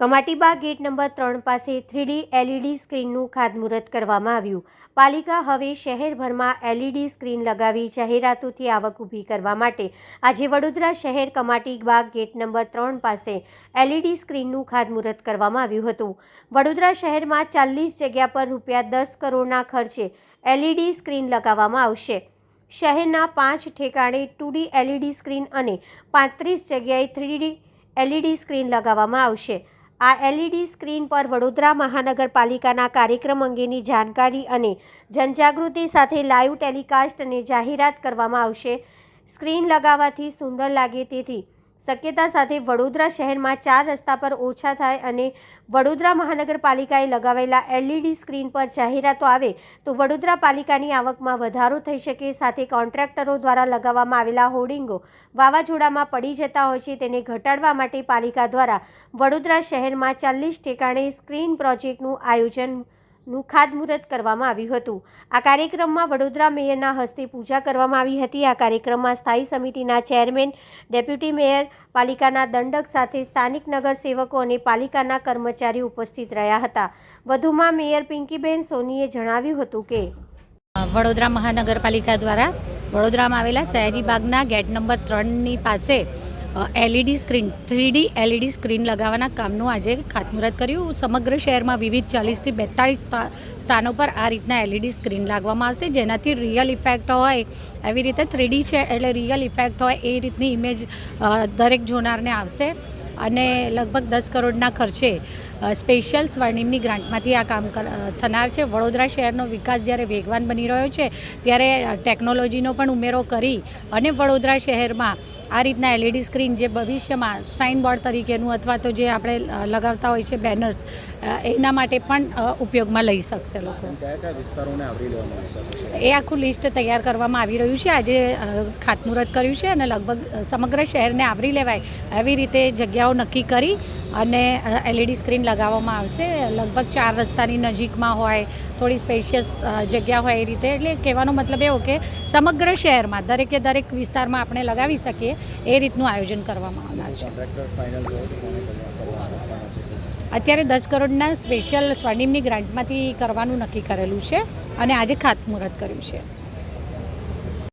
કમાટીબા gate number ત્રણ પાસે three D LED સ્ક્રીનનું ખાતમુહૂર્ત કરવામાં આવ્યું. પાલિકા હવે શહેરભરમાં એલઈડી સ્ક્રીન લગાવી જાહેરાતોથી આવક ઊભી કરવા માટે આજે વડોદરા શહેર કમાટીબાગ ગેટ નંબર ત્રણ પાસે એલઈડી સ્ક્રીનનું ખાતમુહૂર્ત કરવામાં આવ્યું હતું. વડોદરા શહેરમાં ચાલીસ જગ્યા પર રૂપિયા દસ કરોડના ખર્ચે એલઈડી સ્ક્રીન લગાવવામાં આવશે. શહેરના પાંચ ઠેકાણે ટુડી એલઈડી સ્ક્રીન અને પાંત્રીસ જગ્યાએ થ્રીડી એલઈડી સ્ક્રીન લગાવવામાં આવશે. આ એલઈડી સ્ક્રીન પર વડોદરા મહાનગરપાલિકાના કાર્યક્રમ અંગેની જાણકારી અને જનજાગૃતિ સાથે લાઈવ ટેલિકાસ્ટ અને જાહેરાત કરવામાં આવશે. સ્ક્રીન લગાવવાથી સુંદર લાગે તેથી શક્યતા સાથે વડોદરા શહેરમાં ચાર રસ્તા પર ઓછા થાય અને વડોદરા મહાનગરપાલિકાએ લગાવેલા એલઈડી સ્ક્રીન પર જાહેરાતો આવે તો વડોદરા પાલિકાની આવકમાં વધારો થઈ શકે. સાથે કોન્ટ્રાક્ટરો દ્વારા લગાવવામાં આવેલા હોર્ડિંગો વાવાઝોડામાં પડી જતા હોય છે. તેને ઘટાડવા માટે પાલિકા દ્વારા વડોદરા શહેરમાં ચાલીસ ઠેકાણે સ્ક્રીન પ્રોજેક્ટનું આયોજન નું ખાતમુહૂર્ત કરવામાં આવ્યું હતું. આ કાર્યક્રમમાં વડોદરા મેયરના હસ્તે પૂજા કરવામાં આવી હતી. આ કાર્યક્રમમાં સ્થાયી સમિતિના ચેરમેન, ડેપ્યુટી મેયર, પાલિકાના દંડક સાથે સ્થાનિક નગરસેવકો અને પાલિકાના કર્મચારીઓ ઉપસ્થિત રહ્યા હતા. વધુમાં મેયર પિંકીબેન સોનીએ જણાવ્યું હતું કે વડોદરા મહાનગરપાલિકા દ્વારા વડોદરામાં આવેલા સયાજીબાગના ગેટ નંબર ત્રણની પાસે LED screen three D LED screen લગાવવાના કામનું આજે ખાતમુહૂર્ત કર્યું. સમગ્ર શહેરમાં વિવિધ ચાલીસથી બેતાળીસ સ્થાનો પર આ રીતના એલઈડી સ્ક્રીન લાગવામાં આવશે. જેનાથી રિયલ ઇફેક્ટ હોય એવી રીતે થ્રીડી છે એટલે રિયલ ઇફેક્ટ હોય એ રીતની ઇમેજ દરેક જોનારને આવશે. અને લગભગ દસ કરોડના ખર્ચે સ્પેશિયલ સ્વર્ણિમની ગ્રાન્ટમાંથી આ કામ થનાર છે. વડોદરા શહેરનો વિકાસ જ્યારે વેગવાન બની રહ્યો છે ત્યારે ટેકનોલોજીનો પણ ઉમેરો કરી અને વડોદરા શહેરમાં આ રીતના એલઈડી સ્ક્રીન જે ભવિષ્યમાં સાઇનબોર્ડ તરીકેનું અથવા તો જે આપણે લગાવતા હોય છે બેનર્સ એના માટે પણ ઉપયોગમાં લઈ શકશે લોકો. એ આખું લિસ્ટ તૈયાર કરવામાં આવી રહ્યું છે. આજે ખાતમુહૂર્ત કર્યું છે અને લગભગ સમગ્ર શહેરને આવરી લેવાય એવી રીતે જગ્યાઓ નક્કી કરી અને એલઈડી સ્ક્રીન લગાવવામાં આવશે. લગભગ ચાર રસ્તાની નજીકમાં હોય, થોડી સ્પેશિયસ જગ્યા હોય એ રીતે. એટલે કહેવાનો મતલબ એવો કે, સમગ્ર શહેરમાં, દરેકે દરેક વિસ્તારમાં આપણે લગાવી શકીએ, એ રીતનું આયોજન કરવામાં આવનાર છે. અત્યારે દસ કરોડના સ્પેશિયલ સ્વર્ણિમની ગ્રાન્ટમાંથી કરવાનું નક્કી કરેલું છે અને આજે ખાતમુહૂર્ત કર્યું છે.